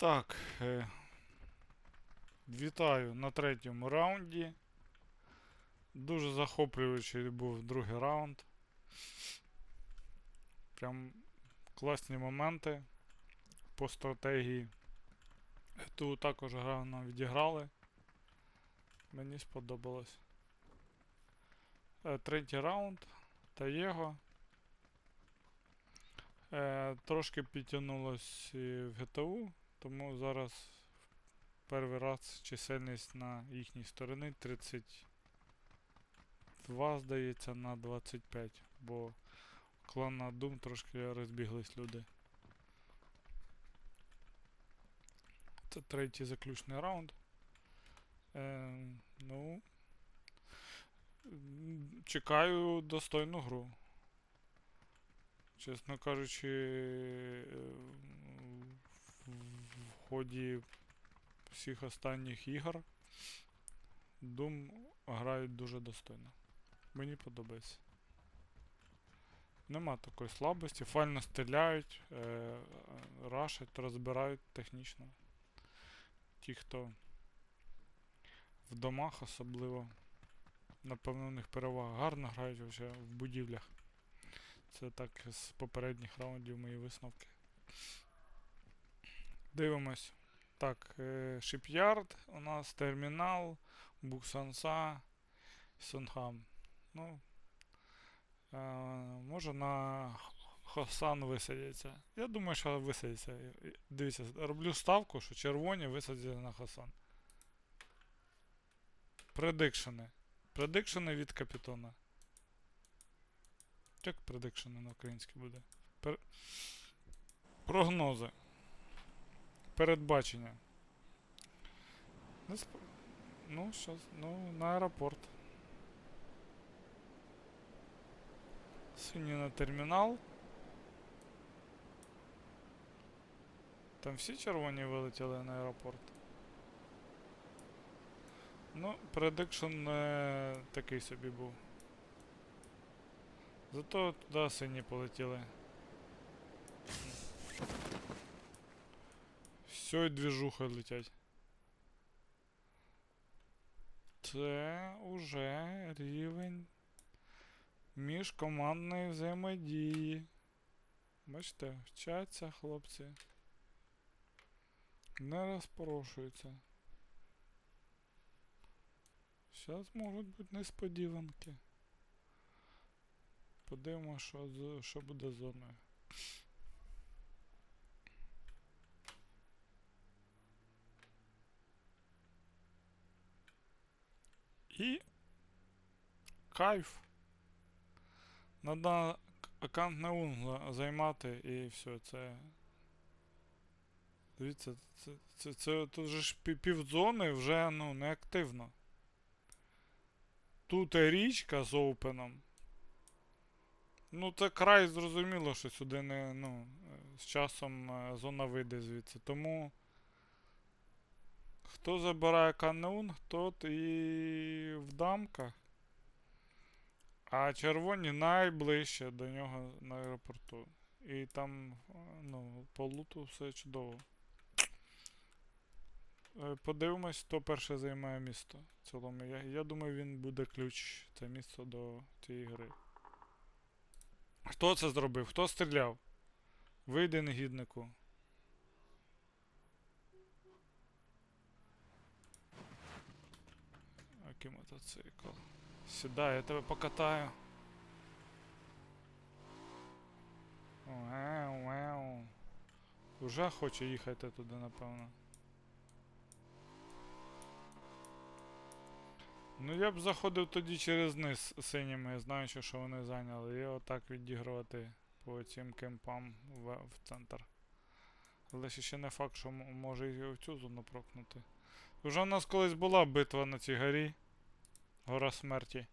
Так. Е, вітаю на третьому раунді. Дуже захоплюючий був другий раунд. Прям класні моменти по стратегії. Ту також гарно відіграли. Мені сподобалось. Е, третій раунд. Та його. Е, трошки підтягнулось в ГТУ, тому зараз перший раз чисельність на їхній стороні 32, здається, на 25, бо клана Doom трошки розбіглись люди. Це третій заключний раунд. Е, ну, чекаю достойну гру. Чесно кажучи, е, ході всіх останніх ігор Doom грають дуже достойно. Мені подобається. Нема такої слабості. Файно стріляють, е, рашать, розбирають технічно. Ті, хто в домах особливо. Напевно, у них. Гарно грають вже в будівлях. Це так з попередніх раундів мої висновки. Дивимось. Так, е, Shipyard, у нас термінал, Буксанса, Сонхам. Ну, е, може на Хосан висадяться. Я думаю, що висадяться. Дивіться, роблю ставку, що червоні висадяться на Хосан. Предикшени. Предикшени від капітона. Як предикшени на українській буде? Пер... Прогнози. Передбачення. Не сп... Ну, щас, ну, на аеропорт. Сині на термінал. Там всі червоні вилетіли на аеропорт. Ну, предикшн е, такий собі був. Зато туди сині полетіли. Все, і двіжуха летять. Це уже рівень міжкомандної взаємодії. Бачите, вчаться хлопці. Не розпорошуються. Зараз можуть бути несподіванки. Подивимося, що, що буде зоною. І кайф. Надо аккаунт на унгла займати і все, це. Дивіться, це, це, це тут же ж пі- півзони вже ну, не активно. Тут річка з опеном. Ну, це край зрозуміло, що сюди не, ну, з часом е, зона вийде звідси. Тому хто забирає канун, тот і в дамках. А червоні найближче до нього на аеропорту. І там, ну, по луту все чудово. Е, Подивимось, хто перше займає місто. В цілому, я, я думаю, він буде ключ це місто до цієї гри. Хто це зробив? Хто стріляв? Вийди негіднику. Який мотоцикл. Сідай, я тебе покатаю. Вау, вау. Уже хоче їхати туди, напевно. Ну я б заходив тоді через низ синіми, знаючи, що вони зайняли, і отак відігрувати по цим кемпам в, в центр. Але ще не факт, що може і в цю зону прокнути. Вже у нас колись була битва на цій горі. Гора смерті.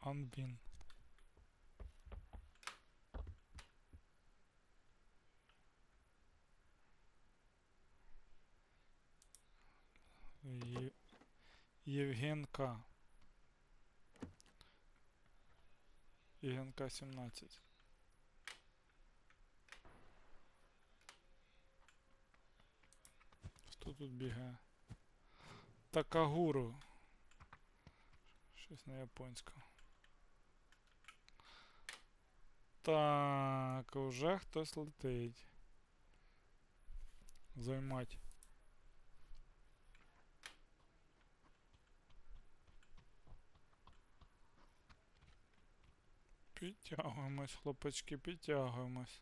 Анбін. Є... Євген К. і ГНК 17. Хто тут бігає? Такагуру. Щось на японському. Так, уже хтось летить. Займать. Підтягуємось, хлопачки, підтягуємось.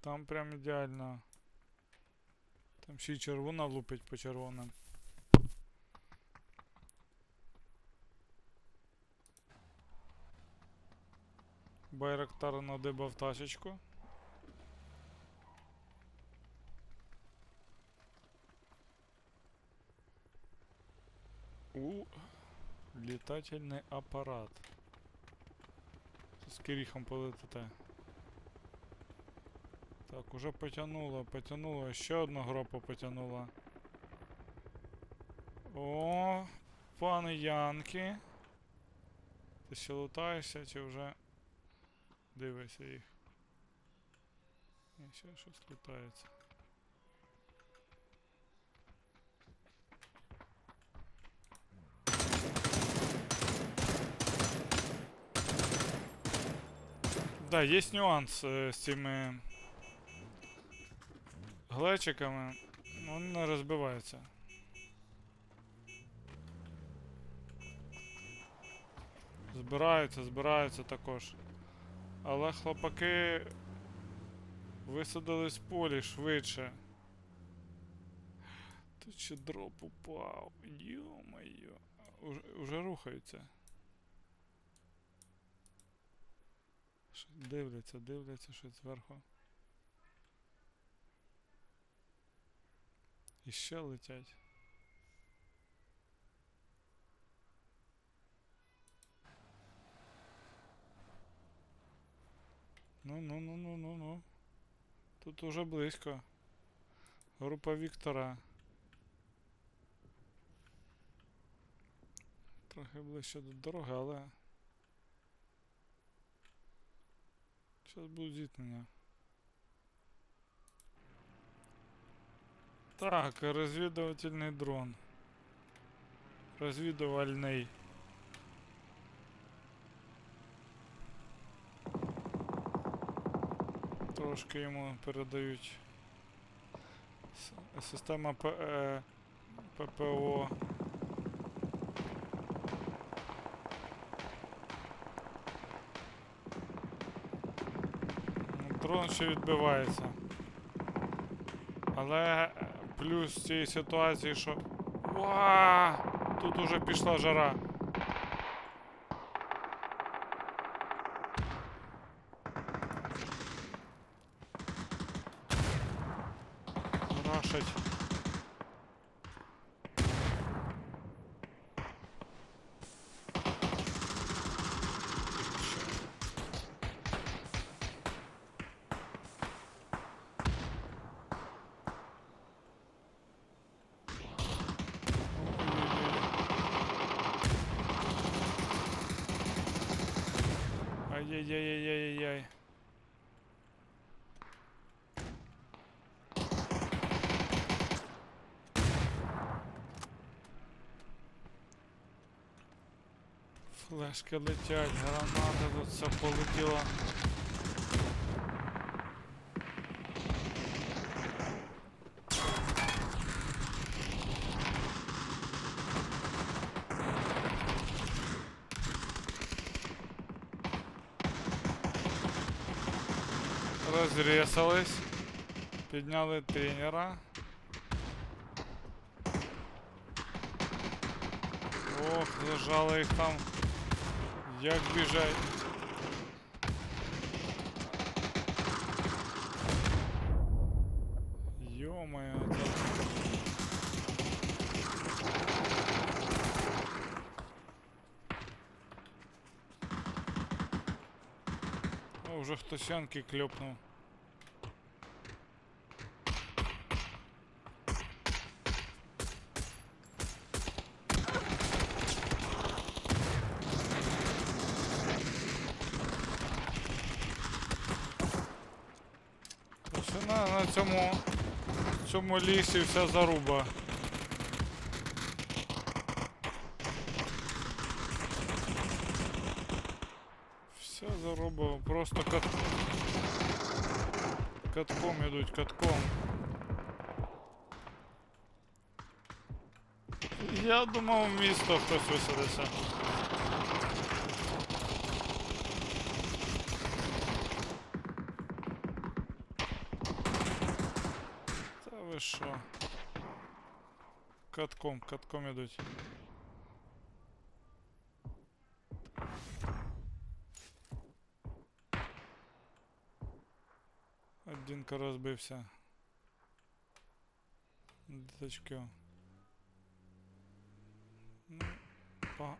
Там прям ідеально. Там ще й червона лупить по червоним. Байрактар надибав тачечку. У літательний апарат. З киріхом полетите. Так, уже потянуло, потянуло, ще одну групу потянула. О, пан Янки. Ти ще лутаєшся чи вже дивишся їх? Ні, ще щось лутається. Да, є нюанс е, з цими глечиками. Вони не розбиваються. Збираються, збираються також. Але хлопаки висадились в полі швидше. Тут ще дроп упав. Йо-моє. Уже, уже рухаються. Дивляться, дивляться щось зверху. І ще летять. Ну, ну, ну, ну, ну, ну. Тут уже близько. Група Віктора. Трохи ближче до дороги, але. Зараз буде зіткнення. Так, розвідувальний дрон. Розвідувальний. Трошки йому передають система П, е, ППО. Дрон ще відбивається. Але плюс цієї ситуації, що. Уа! Тут уже пішла жара. Рашать. Ай-яй-яй-яй-яй-яй. Флешки летять, гранати тут все полетіло. Розрісались. Підняли тренера. Ох, зажали їх там. Як біжать. Йо-моє, це... О, вже хтось янки кльопнув. Цьому, цьому лісі вся заруба. Вся заруба, просто кат... катком ідуть, катком. Я думав, в місто хтось висадиться. Та ви що? Катком, катком ідуть. Одинка розбився. Діточки. Ну, па...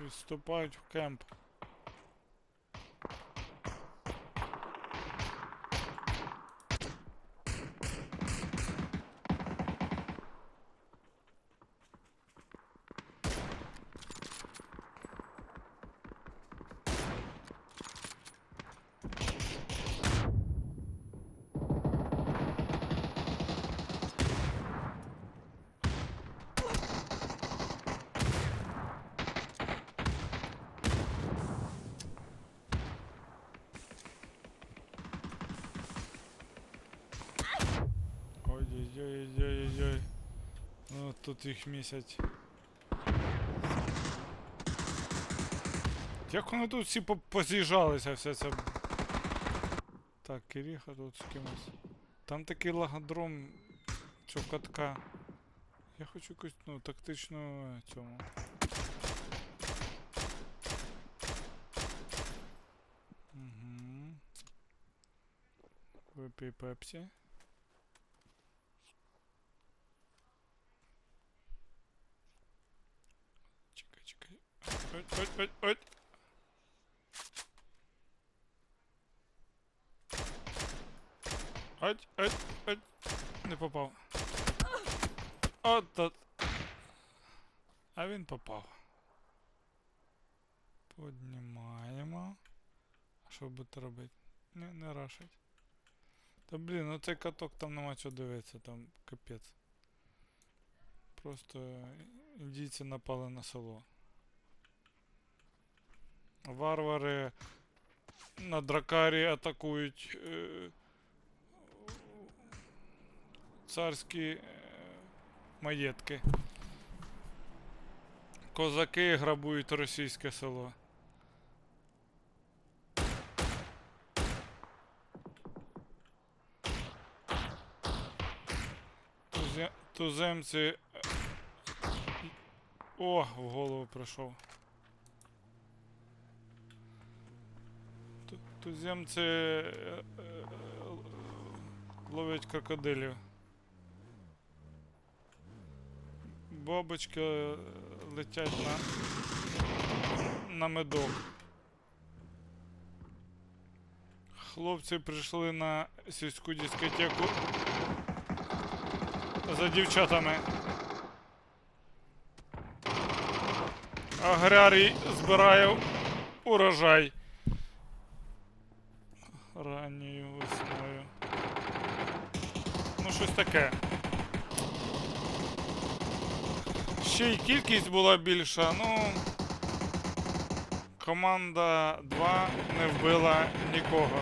Відступають в кемп. Тут їх місяць. Як вони тут всі поз'їжджалися, вся ця. Так, Киріха тут з кимось. Там такий лагодром цього катка. Я хочу якусь ну, тактичну е, цьому. Угу. Випий пепсі. Ой, ой, ой, ой. Ой, ой, ой. Не попав. От тут. А він попав. Поднімаємо. А що будете робити? Не, не рашить. Та блін, ну цей каток там нема чого дивитися, там капець. Просто індійці напали на село. Варвари на дракарі атакують е, царські е, маєтки. Козаки грабують російське село. Тузе- Туземці. е, О, в голову прийшов. Туземці е, е, е, ловлять крокодилів. Бабочки летять на, на медок. Хлопці прийшли на сільську дискотеку за дівчатами. Аграрій збирає урожай. Ранньою весною. Ну, щось таке. Ще й кількість була більша, ну. Команда 2 не вбила нікого.